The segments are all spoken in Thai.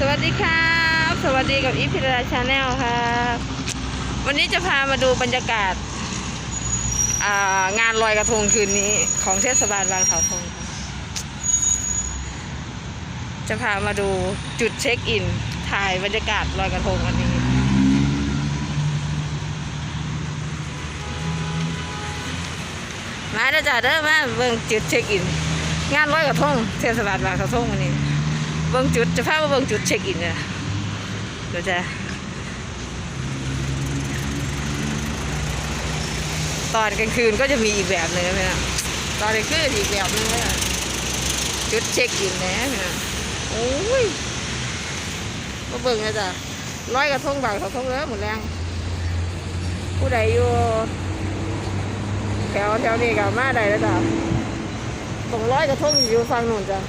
สวัสดีครับสวัสดีกับอีพิราชาแนลครับวันนี้จะพามาดูบรรยากาศางานลอยกระทงคืนนี้ของเทศบาลบางเสาธงจะพามาดูจุดเช็คอิน ถ่ายบรรยากาศลอยกระทงวันนี้ มาเด้อจ้าเด้อมาเบิ่งจุดเช็คอิน งานลอยกระทงเทศบาลบางเสาธงวันนี้ เบิ่งจุดจะพามาเบิ่งจุดเช็คอินเนี่ยเดี๋ยวจะตอนกลางคืนก็จะมีอีกแบบหนึ่งนะ ตอนกลางคืนอีกแบบหนึงนะจุดเช็คอินนะนะโอ้ยมาเบิ่งนะจ๊ะร้อยกระทงบางกระทงแล้วหมดแรง ผู้ใดอยู่แถวแถวนี้กับมาใดแล้วจ้ะตรงร้อยกระทงอยู่ฝั่งนู้นจ้ะ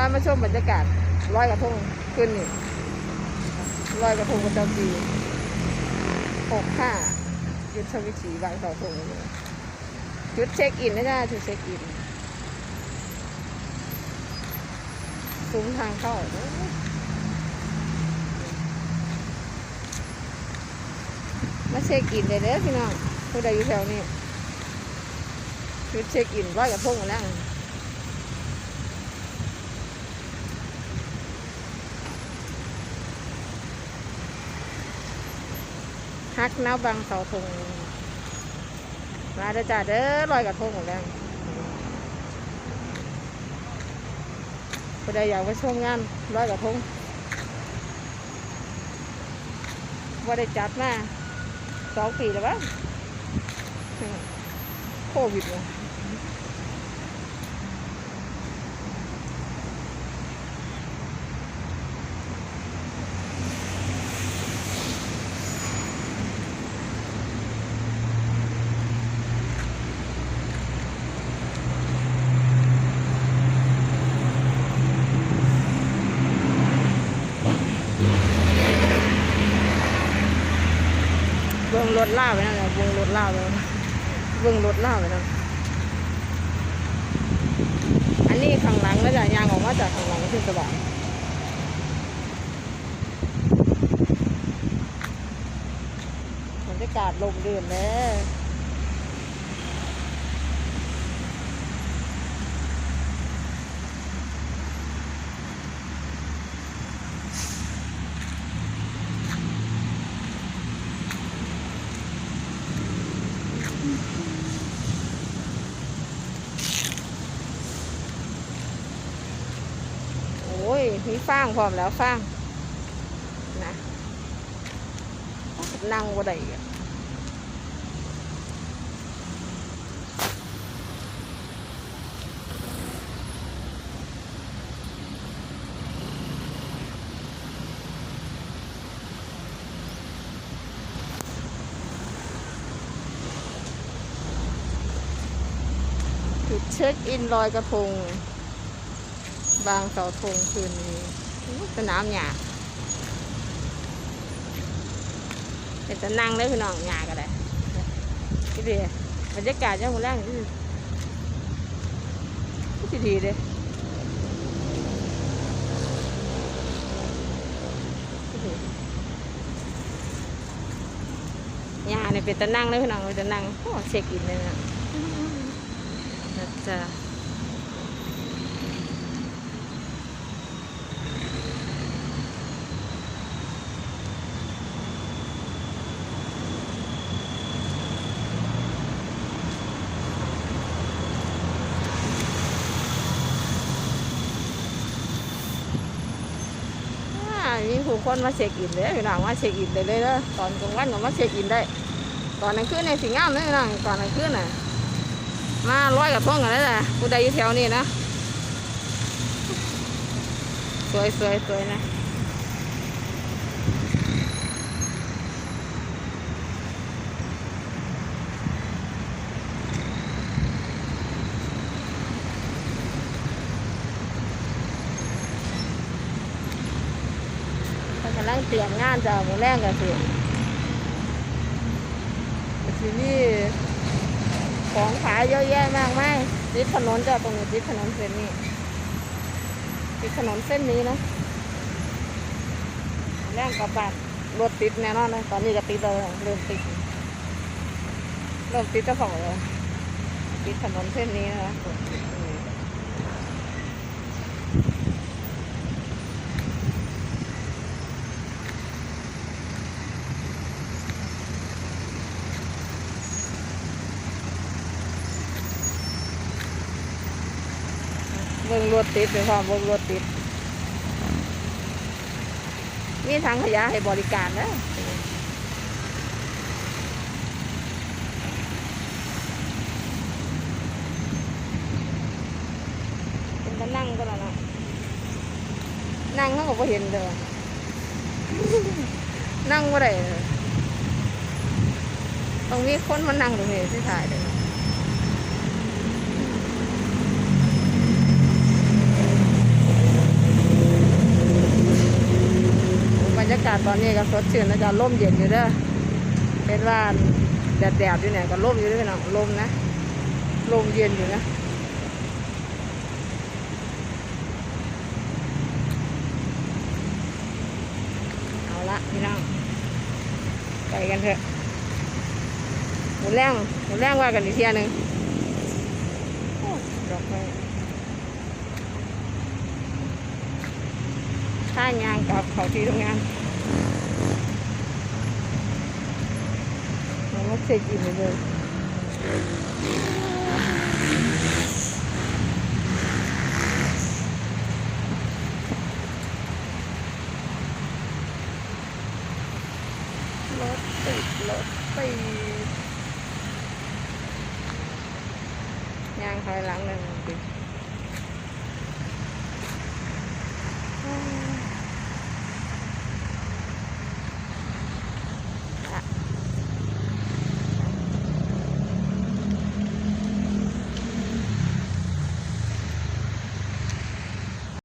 พามาชมบรรยากาศลอยกระทงขึ้นนี่ลอยกระทงประจำปีหกห้ายุทธวิถีบางเสาธงนี่จุดเช็คอินนะจ๊ะจุดเช็คอินซุ้มทางเข้าโอ้ยมาเช็คอินเลยเด้อพี่น้องผู้ใดอยู่แถวนี้จุดเช็คอินลอยกระทงมาแล้ว ฮักน้าบางเสาธงมาเด้อจ้าเด้อลอยกระทงหมดแล้วผู้ใดอยากไปชมงานลอยกระทงว่าได้จัดมาสองปีแล้วบ้างโควิดเลย บิ่งรถล่าไปนั่นแหละเบิ่งรถล่าไปเบิ่งรถล่าไปนั่นอันนี้ข้างหลังแล้วจ้ะยางออกมาจากข้างหลังขึ้นสว่างบรรยากาศลมเดือนแล้ว ยมีฟางพร้อมแล้วฟางนะนั่งบ่ได้จุดเช็คอินลอยกระทง บางเสาธงคืนนี้สนามหญ้าเป็นจะนั่งได้พี่น้องหญ้าก็ได้ที่ดีบรรยากาศยังหมดแรงที่ดีดีเลยหญ้าเนี่ยเป็นจะนั่งได้พี่น้องเป็นจะนั่งโอ้เช็คอินเลยนะนะจ๊ะ อ่า มีผู้คนมาเช็คอินเลยพี่น้องมาเช็คอินได้เลยเด้อตอนกลางวันก็มาเช็คอินได้ ตอนกลางคืนในสิงามเลยพี่น้องตอนกลางคืนน่ะมาร้อยกับท้องกันแล้วจ้ะผู้ใดอยู่แถวนี้นะ สวยสวยสวยนะเขากำ ลังเตรียมงานจะเอาหมูแรงกันสิสินี่ของขายเยอะแยะมากมายติดถนนจะตรงนี้ติดถนนเส้นนี้ติดถนนเส้นนี้นะแรงกลับบ้านรถติดแน่นอนนะตอนนี้ก็ติดเลยเริ่มติดเริ่มติดจะพองเลยติดถนนเส้นนี้นะคะ เบิ่งรถติดเลยค่ะเบิ่งรถติด มีทางขยะให้บริการนะเป็นมานั่งก็แล้วนะนั่งเขาก็บ่เห็นเลยนั่งบ่ได้ต้องมีคนมานั่งตรงนี้ที่ถ่ายเลย รรยากาศตอนนี้ก็สดชื่นนะจ๊ะร่มเย็นอยู่เด้อเป็นว่าแดดๆอยู่เนี่ยก็ร่มอยู่ด้วยนะลมนะลมเย็นอยู่นะเอาละพี่น้องไปกันเถอะหมุนแรงหมุนแรงว่ากันอีกเทียหนึ่งโอ้ดอกไม้ ข้างงานกับเขาที่ทำงานมันก็เช็คอินเลยรถติดรถติดยางถอยหลังเลยดิ